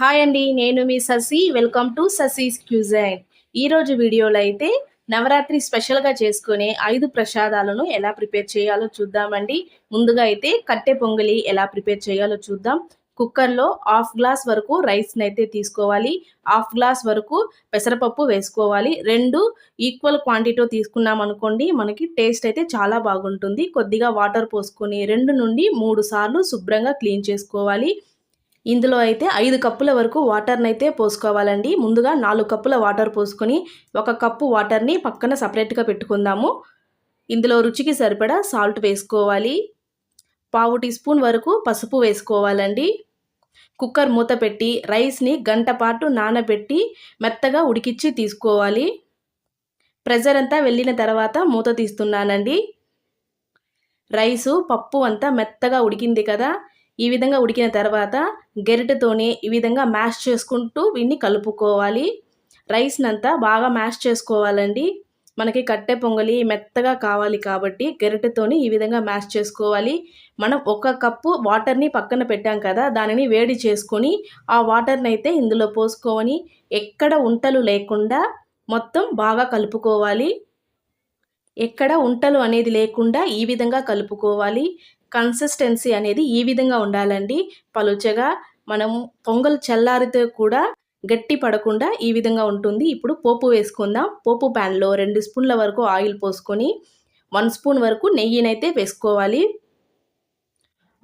Hi అండి నేను మీ Sasi. Welcome to Sasi's cuisine ఈరోజు వీడియోలో అయితే నవరాత్రి స్పెషల్గా చేసుకునే ఐదు ప్రసాదాలను ఎలా ప్రిపేర్ చేయాలో చూద్దామండి. ముందుగా అయితే కట్టె పొంగలి ఎలా ప్రిపేర్ చేయాలో చూద్దాం. కుక్కర్లో హాఫ్ గ్లాస్ వరకు రైస్ని అయితే తీసుకోవాలి. హాఫ్ గ్లాస్ వరకు పెసరపప్పు వేసుకోవాలి. రెండు ఈక్వల్ క్వాంటిటీ తీసుకున్నాం అనుకోండి మనకి టేస్ట్ అయితే చాలా బాగుంటుంది. కొద్దిగా వాటర్ పోసుకొని రెండు నుండి మూడు సార్లు శుభ్రంగా క్లీన్ చేసుకోవాలి. ఇందులో అయితే ఐదు కప్పుల వరకు వాటర్ని అయితే పోసుకోవాలండి. ముందుగా నాలుగు కప్పుల వాటర్ పోసుకొని ఒక కప్పు వాటర్ని పక్కన సపరేట్గా పెట్టుకుందాము. ఇందులో రుచికి సరిపడా సాల్ట్ వేసుకోవాలి. పావు టీ స్పూన్ వరకు పసుపు వేసుకోవాలండి. కుక్కర్ మూత పెట్టి రైస్ని గంట పాటు నానబెట్టి మెత్తగా ఉడికిచ్చి తీసుకోవాలి. ప్రెజర్ అంతా వెళ్ళిన తర్వాత మూత తీస్తున్నానండి. రైసు పప్పు అంతా మెత్తగా ఉడికింది కదా ఈ విధంగా ఉడికిన తర్వాత గెరిటతోనే ఈ విధంగా మ్యాష్ చేసుకుంటూ వీటిని కలుపుకోవాలి. రైస్నంతా బాగా మ్యాష్ చేసుకోవాలండి. మనకి కట్టె పొంగలి మెత్తగా కావాలి కాబట్టి గెరిటతోని ఈ విధంగా మ్యాష్ చేసుకోవాలి. మనం ఒక కప్పు వాటర్ని పక్కన పెట్టాం కదా దానిని వేడి చేసుకొని ఆ వాటర్ని అయితే ఇందులో పోసుకొని ఎక్కడ ఉంటలు లేకుండా మొత్తం బాగా కలుపుకోవాలి. ఎక్కడ ఉంటలు అనేది లేకుండా ఈ విధంగా కలుపుకోవాలి. కన్సిస్టెన్సీ అనేది ఈ విధంగా ఉండాలండి. పలుచగా మనం పొంగల్ చల్లారితే కూడా గట్టి పడకుండా ఈ విధంగా ఉంటుంది. ఇప్పుడు పోపు వేసుకుందాం. పోపు ప్యాన్లో రెండు స్పూన్ల వరకు ఆయిల్ పోసుకొని వన్ స్పూన్ వరకు నెయ్యినైతే వేసుకోవాలి.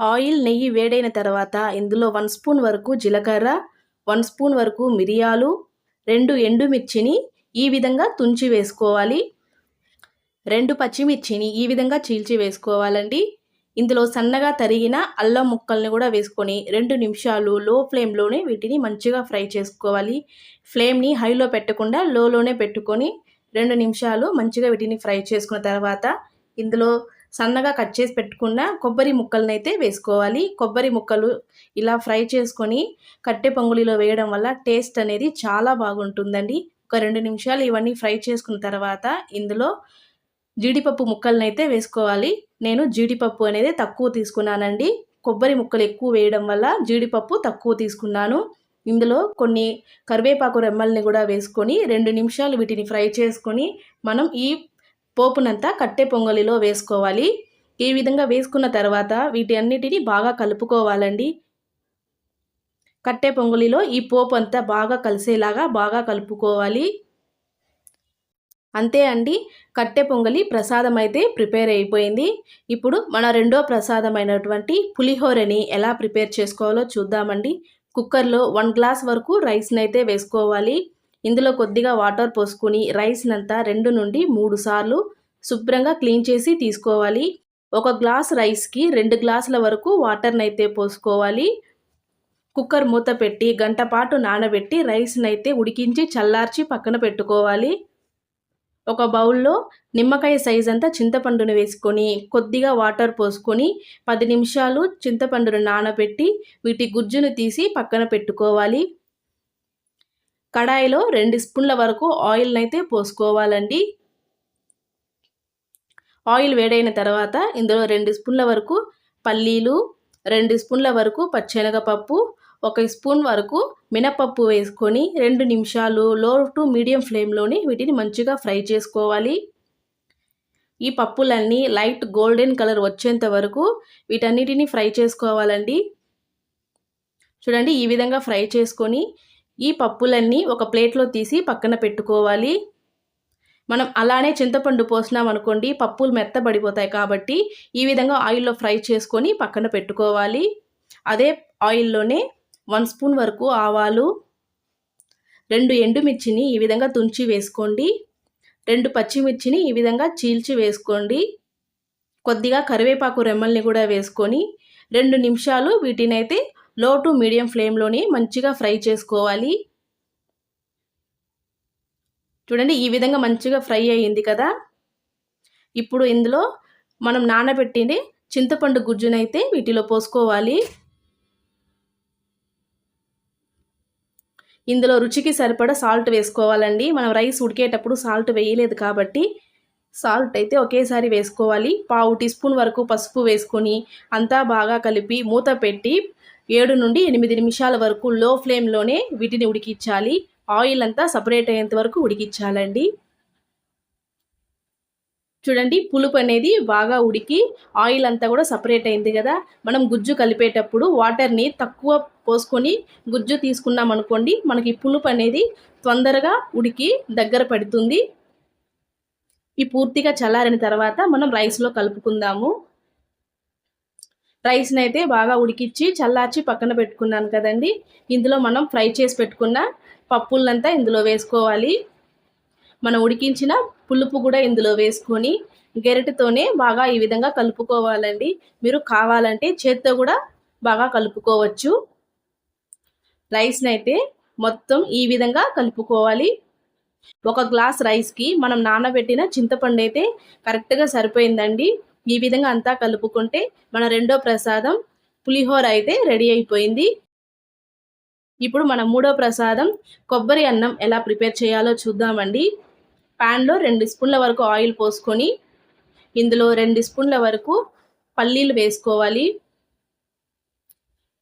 ఆయిల్ నెయ్యి వేడైన తర్వాత ఇందులో వన్ స్పూన్ వరకు జీలకర్ర వన్ స్పూన్ వరకు మిరియాలు రెండు ఎండుమిర్చిని ఈ విధంగా తుంచి వేసుకోవాలి. రెండు పచ్చిమిర్చిని ఈ విధంగా చీల్చి వేసుకోవాలండి. ఇందులో సన్నగా తరిగిన అల్లం ముక్కల్ని కూడా వేసుకొని రెండు నిమిషాలు లో ఫ్లేమ్లోనే వీటిని మంచిగా ఫ్రై చేసుకోవాలి. ఫ్లేమ్ని హైలో పెట్టకుండా లోలోనే పెట్టుకొని రెండు నిమిషాలు మంచిగా వీటిని ఫ్రై చేసుకున్న తర్వాత ఇందులో సన్నగా కట్ చేసి పెట్టుకున్న కొబ్బరి ముక్కలను అయితే వేసుకోవాలి. కొబ్బరి ముక్కలు ఇలా ఫ్రై చేసుకొని కట్టె పొంగులిలో వేయడం వల్ల టేస్ట్ అనేది చాలా బాగుంటుందండి. ఒక రెండు నిమిషాలు ఇవన్నీ ఫ్రై చేసుకున్న తర్వాత ఇందులో జీడిపప్పు ముక్కలనైతే వేసుకోవాలి. నేను జీడిపప్పు అనేది తక్కువ తీసుకున్నానండి. కొబ్బరి ముక్కలు ఎక్కువ వేయడం వల్ల జీడిపప్పు తక్కువ తీసుకున్నాను. ఇందులో కొన్ని కరివేపాకు రెమ్మల్ని కూడా వేసుకొని రెండు నిమిషాలు వీటిని ఫ్రై చేసుకొని మనం ఈ పోపునంతా కట్టె పొంగలిలో వేసుకోవాలి. ఈ విధంగా వేసుకున్న తర్వాత వీటి అన్నిటిని బాగా కలుపుకోవాలండి. కట్టె పొంగలిలో ఈ పోపు అంతా బాగా కలిసేలాగా బాగా కలుపుకోవాలి. అంతే అండి కట్టె పొంగలి ప్రసాదం అయితే ప్రిపేర్ అయిపోయింది. ఇప్పుడు మన రెండో ప్రసాదమైనటువంటి పులిహోరని ఎలా ప్రిపేర్ చేసుకోవాలో చూద్దామండి. కుక్కర్లో వన్ గ్లాస్ వరకు రైస్ని అయితే వేసుకోవాలి. ఇందులో కొద్దిగా వాటర్ పోసుకొని రైస్నంతా రెండు నుండి మూడు సార్లు శుభ్రంగా క్లీన్ చేసి తీసుకోవాలి. ఒక గ్లాస్ రైస్కి రెండు గ్లాసుల వరకు వాటర్ని అయితే పోసుకోవాలి. కుక్కర్ మూత పెట్టి గంట పాటు నానబెట్టి రైస్ని అయితే ఉడికించి చల్లార్చి పక్కన పెట్టుకోవాలి. ఒక బౌల్లో నిమ్మకాయ సైజ్ అంతా చింతపండును వేసుకొని కొద్దిగా వాటర్ పోసుకొని పది నిమిషాలు చింతపండును నానబెట్టి వీటి గుజ్జును తీసి పక్కన పెట్టుకోవాలి. కడాయిలో రెండు స్పూన్ల వరకు ఆయిల్ని అయితే పోసుకోవాలండి. ఆయిల్ వేడైన తర్వాత ఇందులో రెండు స్పూన్ల వరకు పల్లీలు రెండు స్పూన్ల వరకు పచ్చెనగపప్పు ఒక స్పూన్ వరకు మినపప్పు వేసుకొని రెండు నిమిషాలు లో టు మీడియం ఫ్లేమ్లోని వీటిని మంచిగా ఫ్రై చేసుకోవాలి. ఈ పప్పులన్నీ లైట్ గోల్డెన్ కలర్ వచ్చేంత వరకు వీటన్నిటిని ఫ్రై చేసుకోవాలండి. చూడండి ఈ విధంగా ఫ్రై చేసుకొని ఈ పప్పులన్నీ ఒక ప్లేట్లో తీసి పక్కన పెట్టుకోవాలి. మనం అలానే చింతపండు పోసినాం అనుకోండి పప్పులు మెత్తబడిపోతాయి కాబట్టి ఈ విధంగా ఆయిల్లో ఫ్రై చేసుకొని పక్కన పెట్టుకోవాలి. అదే ఆయిల్లోనే వన్ స్పూన్ వరకు ఆవాలు రెండు ఎండుమిర్చిని ఈ విధంగా తుంచి వేసుకోండి. రెండు పచ్చిమిర్చిని ఈ విధంగా చీల్చి వేసుకోండి. కొద్దిగా కరివేపాకు రెమ్మల్ని కూడా వేసుకొని రెండు నిమిషాలు వీటినైతే లో టు మీడియం ఫ్లేమ్లోనే మంచిగా ఫ్రై చేసుకోవాలి. చూడండి ఈ విధంగా మంచిగా ఫ్రై అయ్యింది కదా. ఇప్పుడు ఇందులో మనం నానబెట్టింది చింతపండు గుజ్జునైతే వీటిలో పోసుకోవాలి. ఇందులో రుచికి సరిపడా సాల్ట్ వేసుకోవాలండి. మనం రైస్ ఉడికేటప్పుడు సాల్ట్ వేయలేదు కాబట్టి సాల్ట్ అయితే ఒకేసారి వేసుకోవాలి. పావు టీ స్పూన్ వరకు పసుపు వేసుకొని అంతా బాగా కలిపి మూత పెట్టి ఏడు నుండి ఎనిమిది నిమిషాల వరకు లో ఫ్లేమ్లోనే వీటిని ఉడికించాలి. ఆయిల్ అంతా సపరేట్ అయ్యేంత వరకు ఉడికించాలండి. చూడండి పులుపు అనేది బాగా ఉడికి ఆయిల్ అంతా కూడా సపరేట్ అయింది కదా. మనం గుజ్జు కలిపేటప్పుడు వాటర్ని తక్కువ పోసుకొని గుజ్జు తీసుకున్నాం అనుకోండి మనకి పులుపు అనేది తొందరగా ఉడికి దగ్గర పడుతుంది. ఈ పూర్తిగా చల్లారిన తర్వాత మనం రైస్లో కలుపుకుందాము. రైస్ని అయితే బాగా ఉడికిచ్చి చల్లార్చి పక్కన పెట్టుకున్నాను కదండి. ఇందులో మనం ఫ్రై చేసి పెట్టుకున్న పప్పులంతా ఇందులో వేసుకోవాలి. మనం ఉడికించిన పులుపు కూడా ఇందులో వేసుకొని గెరటితోనే బాగా ఈ విధంగా కలుపుకోవాలండి. మీరు కావాలంటే చేత్తో కూడా బాగా కలుపుకోవచ్చు. రైస్ని అయితే మొత్తం ఈ విధంగా కలుపుకోవాలి. ఒక గ్లాస్ రైస్కి మనం నానబెట్టిన చింతపండు అయితే కరెక్ట్గా సరిపోయిందండి. ఈ విధంగా అంతా కలుపుకుంటే మన రెండో ప్రసాదం పులిహోర అయితే రెడీ అయిపోయింది. ఇప్పుడు మన మూడో ప్రసాదం కొబ్బరి అన్నం ఎలా ప్రిపేర్ చేయాలో చూద్దామండి. ప్యాన్లో రెండు స్పూన్ల వరకు ఆయిల్ పోసుకొని ఇందులో రెండు స్పూన్ల వరకు పల్లీలు వేసుకోవాలి.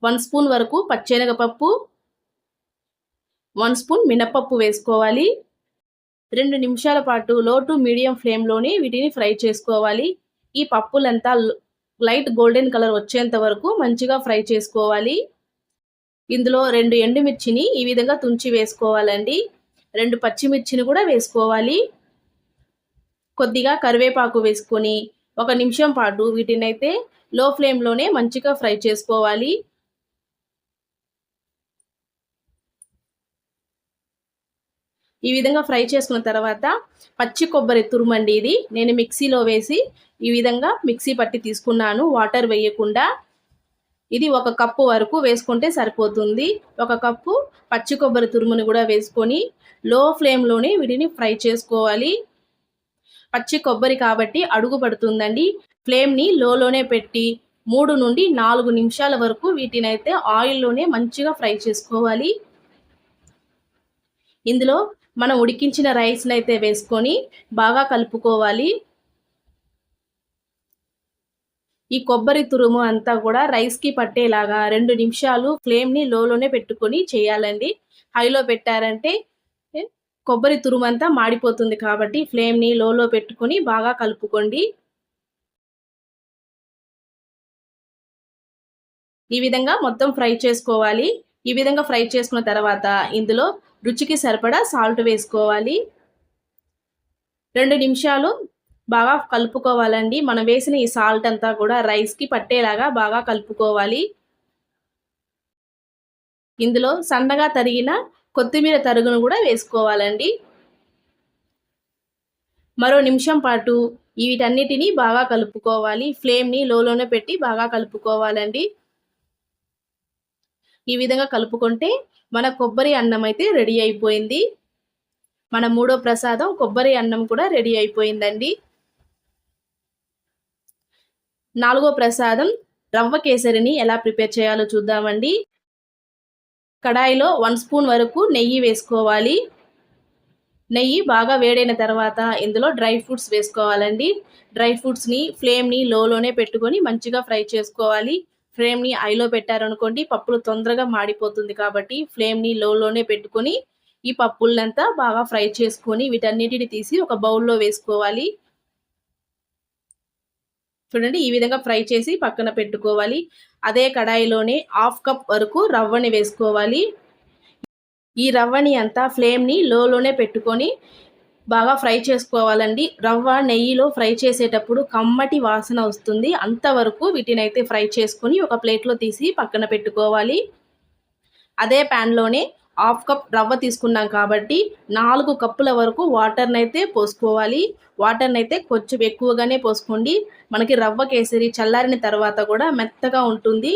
వన్ స్పూన్ వరకు పచ్చెనగపప్పు వన్ స్పూన్ మినప్పప్పు వేసుకోవాలి. రెండు నిమిషాల పాటు లో టు మీడియం ఫ్లేమ్లోనే వీటిని ఫ్రై చేసుకోవాలి. ఈ పప్పులంతా లైట్ గోల్డెన్ కలర్ వచ్చేంత వరకు మంచిగా ఫ్రై చేసుకోవాలి. ఇందులో రెండు ఎండుమిర్చిని ఈ విధంగా తుంచి వేసుకోవాలండి. రెండు పచ్చిమిర్చిని కూడా వేసుకోవాలి. కొద్దిగా కరివేపాకు వేసుకొని ఒక నిమిషం పాటు వీటిని అయితే లో ఫ్లేమ్లోనే మంచిగా ఫ్రై చేసుకోవాలి. ఈ విధంగా ఫ్రై చేసుకున్న తర్వాత పచ్చి కొబ్బరి తురుమండి ఇది. నేను మిక్సీలో వేసి ఈ విధంగా మిక్సీ పట్టి తీసుకున్నాను. వాటర్ వేయకుండా ఇది ఒక కప్పు వరకు వేసుకుంటే సరిపోతుంది. ఒక కప్పు పచ్చి కొబ్బరి తురుముని కూడా వేసుకొని లో ఫ్లేమ్లోనే వీటిని ఫ్రై చేసుకోవాలి. పచ్చి కొబ్బరి కాబట్టి అడుగు పడుతుందండి. ఫ్లేమ్ని లోలోనే పెట్టి మూడు నుండి నాలుగు నిమిషాల వరకు వీటిని అయితే ఆయిల్లోనే మంచిగా ఫ్రై చేసుకోవాలి. ఇందులో మనం ఉడికించిన రైస్ని అయితే వేసుకొని బాగా కలుపుకోవాలి. ఈ కొబ్బరి తురుము అంతా కూడా రైస్కి పట్టేలాగా రెండు నిమిషాలు ఫ్లేమ్ని లోలోనే పెట్టుకొని చేయాలండి. హైలో పెట్టారంటే కొబ్బరి తురుము అంతా మాడిపోతుంది కాబట్టి ఫ్లేమ్ని లోలో పెట్టుకొని బాగా కలుపుకోండి. ఈ విధంగా మొత్తం ఫ్రై చేసుకోవాలి. ఈ విధంగా ఫ్రై చేసుకున్న తర్వాత ఇందులో రుచికి సరిపడా సాల్ట్ వేసుకోవాలి. రెండు నిమిషాలు బాగా కలుపుకోవాలండి. మనం వేసిన ఈ సాల్ట్ అంతా కూడా రైస్కి పట్టేలాగా బాగా కలుపుకోవాలి. ఇందులో సన్నగా తరిగిన కొత్తిమీర తరుగును కూడా వేసుకోవాలండి. మరో నిమిషం పాటు వీటన్నిటిని బాగా కలుపుకోవాలి. ఫ్లేమ్ని లోలోనే పెట్టి బాగా కలుపుకోవాలండి. ఈ విధంగా కలుపుకుంటే మన కొబ్బరి అన్నం అయితే రెడీ అయిపోయింది. మన మూడో ప్రసాదం కొబ్బరి అన్నం కూడా రెడీ అయిపోయిందండి. నాలుగో ప్రసాదం రవ్వ కేసరిని ఎలా ప్రిపేర్ చేయాలో చూద్దామండి. కడాయిలో వన్ స్పూన్ వరకు నెయ్యి వేసుకోవాలి. నెయ్యి బాగా వేడైన తర్వాత ఇందులో డ్రై ఫ్రూట్స్ వేసుకోవాలండి. డ్రై ఫ్రూట్స్ని ఫ్లేమ్ని లోలోనే పెట్టుకొని మంచిగా ఫ్రై చేసుకోవాలి. ఫ్లేమ్ని ఐలో పెట్టారనుకోండి పప్పులు తొందరగా మాడిపోతుంది కాబట్టి ఫ్లేమ్ని లోలోనే పెట్టుకొని ఈ పప్పులంతా బాగా ఫ్రై చేసుకొని వీటన్నిటిని తీసి ఒక బౌల్లో వేసుకోవాలి. చూడండి ఈ విధంగా ఫ్రై చేసి పక్కన పెట్టుకోవాలి. అదే కడాయిలోనే హాఫ్ కప్ వరకు రవ్వని వేసుకోవాలి. ఈ రవ్వని అంతా ఫ్లేమ్ని లోలోనే పెట్టుకొని బాగా ఫ్రై చేసుకోవాలండి. రవ్వ నెయ్యిలో ఫ్రై చేసేటప్పుడు కమ్మటి వాసన వస్తుంది. అంతవరకు వీటిని అయితే ఫ్రై చేసుకొని ఒక ప్లేట్లో తీసి పక్కన పెట్టుకోవాలి. అదే ప్యాన్లోనే హాఫ్ కప్ రవ్వ తీసుకున్నాం కాబట్టి నాలుగు కప్పుల వరకు వాటర్ని అయితే పోసుకోవాలి. వాటర్ని అయితే కొంచెం ఎక్కువగానే పోసుకోండి. మనకి రవ్వ కేసరి చల్లారిన తర్వాత కూడా మెత్తగా ఉంటుంది.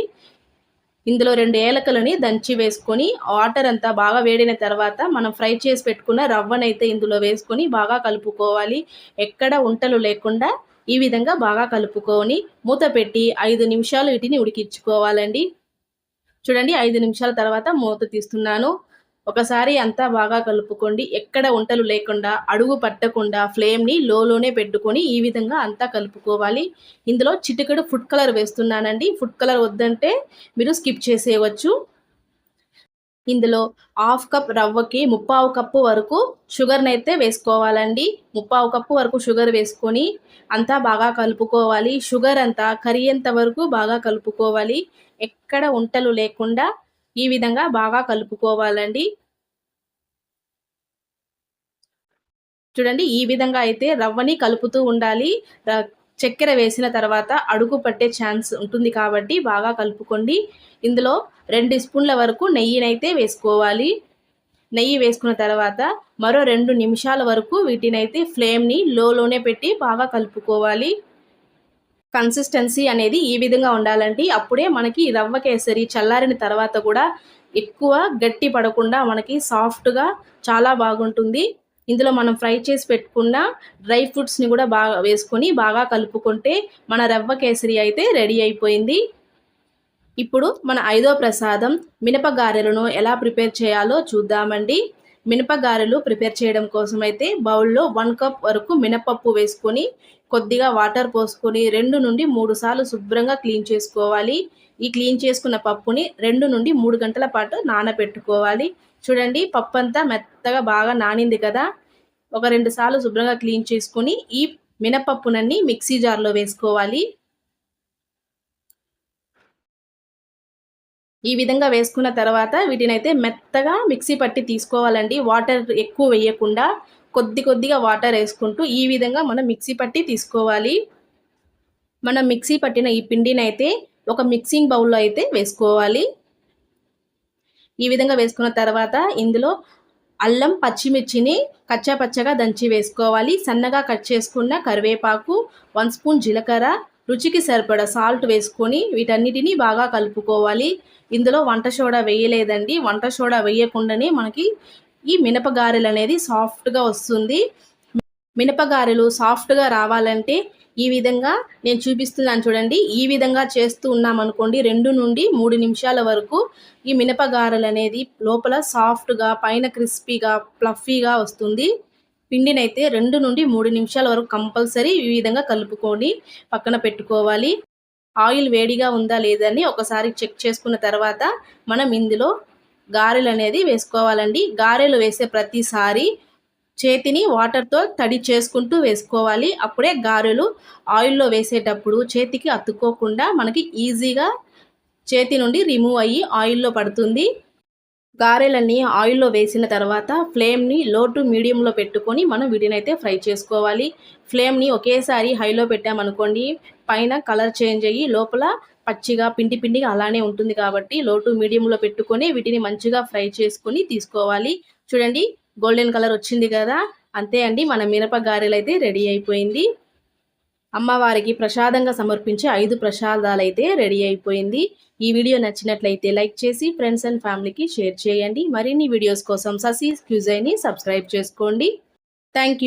ఇందులో రెండు ఏలకలని దంచి వేసుకొని వాటర్ అంతా బాగా వేడిన తర్వాత మనం ఫ్రై చేసి పెట్టుకున్న రవ్వనైతే ఇందులో వేసుకొని బాగా కలుపుకోవాలి. ఎక్కడ ఉంటలు లేకుండా ఈ విధంగా బాగా కలుపుకొని మూత పెట్టి ఐదు నిమిషాలు వీటిని ఉడికించుకోవాలండి. చూడండి ఐదు నిమిషాల తర్వాత మూత తీస్తున్నాను. ఒకసారి అంతా బాగా కలుపుకోండి. ఎక్కడ వంటలు లేకుండా అడుగు పట్టకుండా ఫ్లేమ్ని లోలోనే పెట్టుకొని ఈ విధంగా అంతా కలుపుకోవాలి. ఇందులో చిటికెడు ఫుడ్ కలర్ వేస్తున్నానండి. ఫుడ్ కలర్ వద్దంటే మీరు స్కిప్ చేసేయవచ్చు. ఇందులో హాఫ్ కప్ రవ్వకి ముప్పావు కప్పు వరకు షుగర్ని అయితే వేసుకోవాలండి. ముప్పావు కప్పు వరకు షుగర్ వేసుకొని అంతా బాగా కలుపుకోవాలి. షుగర్ అంతా కరియేంత వరకు బాగా కలుపుకోవాలి. ఎక్కడ ఉంటలు లేకుండా ఈ విధంగా బాగా కలుపుకోవాలండి. చూడండి ఈ విధంగా అయితే రవ్వని కలుపుతూ ఉండాలి. చక్కెర వేసిన తర్వాత అడుగు పట్టే ఛాన్స్ ఉంటుంది కాబట్టి బాగా కలుపుకోండి. ఇందులో రెండు స్పూన్ల వరకు నెయ్యినైతే వేసుకోవాలి. నెయ్యి వేసుకున్న తర్వాత మరో రెండు నిమిషాల వరకు వీటినైతే ఫ్లేమ్ని లోలోనే పెట్టి బాగా కలుపుకోవాలి. కన్సిస్టెన్సీ అనేది ఈ విధంగా ఉండాలండి. అప్పుడే మనకి రవ్వ కేసరి చల్లారిన తర్వాత కూడా ఎక్కువ గట్టి పడకుండా మనకి సాఫ్ట్గా చాలా బాగుంటుంది. ఇందులో మనం ఫ్రై చేసి పెట్టుకున్న డ్రై ఫ్రూట్స్ని కూడా బాగా వేసుకొని బాగా కలుపుకుంటే మన రవ్వ కేసరి అయితే రెడీ అయిపోయింది. ఇప్పుడు మన ఐదో ప్రసాదం మినపగారెలను ఎలా ప్రిపేర్ చేయాలో చూద్దామండి. మినపగారెలు ప్రిపేర్ చేయడం కోసం అయితే బౌల్లో వన్ కప్ వరకు మినపప్పు వేసుకొని కొద్దిగా వాటర్ పోసుకొని రెండు నుండి మూడు సార్లు శుభ్రంగా క్లీన్ చేసుకోవాలి. ఈ క్లీన్ చేసుకున్న పప్పుని రెండు నుండి మూడు గంటల పాటు నానబెట్టుకోవాలి. చూడండి పప్పు అంతా మెత్తగా బాగా నానింది కదా. ఒక రెండు సార్లు శుభ్రంగా క్లీన్ చేసుకొని ఈ మినపప్పునన్నీ మిక్సీ జార్లో వేసుకోవాలి. ఈ విధంగా వేసుకున్న తర్వాత వీటిని అయితే మెత్తగా మిక్సీ పట్టి తీసుకోవాలండి. వాటర్ ఎక్కువ వేయకుండా కొద్ది కొద్దిగా వాటర్ వేసుకుంటూ ఈ విధంగా మనం మిక్సీ పట్టి తీసుకోవాలి. మనం మిక్సీ పట్టిన ఈ పిండిని అయితే ఒక మిక్సింగ్ బౌల్లో అయితే వేసుకోవాలి. ఈ విధంగా వేసుకున్న తర్వాత ఇందులో అల్లం పచ్చిమిర్చిని కచ్చాపచ్చగా దంచి వేసుకోవాలి. సన్నగా కట్ చేసుకున్న కరివేపాకు వన్ స్పూన్ జీలకర్ర రుచికి సరిపడ సాల్ట్ వేసుకొని వీటన్నిటిని బాగా కలుపుకోవాలి. ఇందులో వంట సోడా వేయలేదండి. వంట సోడా వేయకుండానే మనకి ఈ మినపగారెలు అనేది సాఫ్ట్గా వస్తుంది. మినపగారెలు సాఫ్ట్గా రావాలంటే ఈ విధంగా నేను చూపిస్తున్నాను చూడండి. ఈ విధంగా చేస్తూ ఉన్నాం అనుకోండి రెండు నుండి మూడు నిమిషాల వరకు ఈ మినపగారెలు అనేది లోపల సాఫ్ట్గా పైన క్రిస్పీగా ప్లఫీగా వస్తుంది. పిండినైతే రెండు నుండి మూడు నిమిషాల వరకు కంపల్సరీ ఈ విధంగా కలుపుకొని పక్కన పెట్టుకోవాలి. ఆయిల్ వేడిగా ఉందా లేదని ఒకసారి చెక్ చేసుకున్న తర్వాత మనం ఇందులో గారెలు అనేది వేసుకోవాలండి. గారెలు వేసే ప్రతిసారి చేతిని వాటర్తో తడి చేసుకుంటూ వేసుకోవాలి. అప్పుడే గారెలు ఆయిల్లో వేసేటప్పుడు చేతికి అతుక్కోకుండా మనకి ఈజీగా చేతి నుండి రిమూవ్ అయ్యి ఆయిల్లో పడుతుంది. గారెలన్నీ ఆయిల్లో వేసిన తర్వాత ఫ్లేమ్ని లో టు మీడియంలో పెట్టుకొని మనం వీటినైతే ఫ్రై చేసుకోవాలి. ఫ్లేమ్ని ఒకేసారి హైలో పెట్టామనుకోండి పైన కలర్ చేంజ్ అయ్యి లోపల పచ్చిగా పిండి పిండిగా అలానే ఉంటుంది కాబట్టి లో టు మీడియంలో పెట్టుకొని వీటిని మంచిగా ఫ్రై చేసుకొని తీసుకోవాలి. చూడండి గోల్డెన్ కలర్ వచ్చింది కదా? అంతే అండి మన మిరప గారెలు అయితే రెడీ అయిపోయింది. అమ్మవారికి ప్రసాదంగా సమర్పించే ఐదు ప్రసాదాలు అయితే రెడీ అయిపోయింది. ఈ వీడియో నచ్చినట్లయితే లైక్ చేసి ఫ్రెండ్స్ అండ్ ఫ్యామిలీకి షేర్ చేయండి. మరిన్ని వీడియోస్ కోసం ససీ క్యూజైని సబ్స్క్రైబ్ చేసుకోండి. థ్యాంక్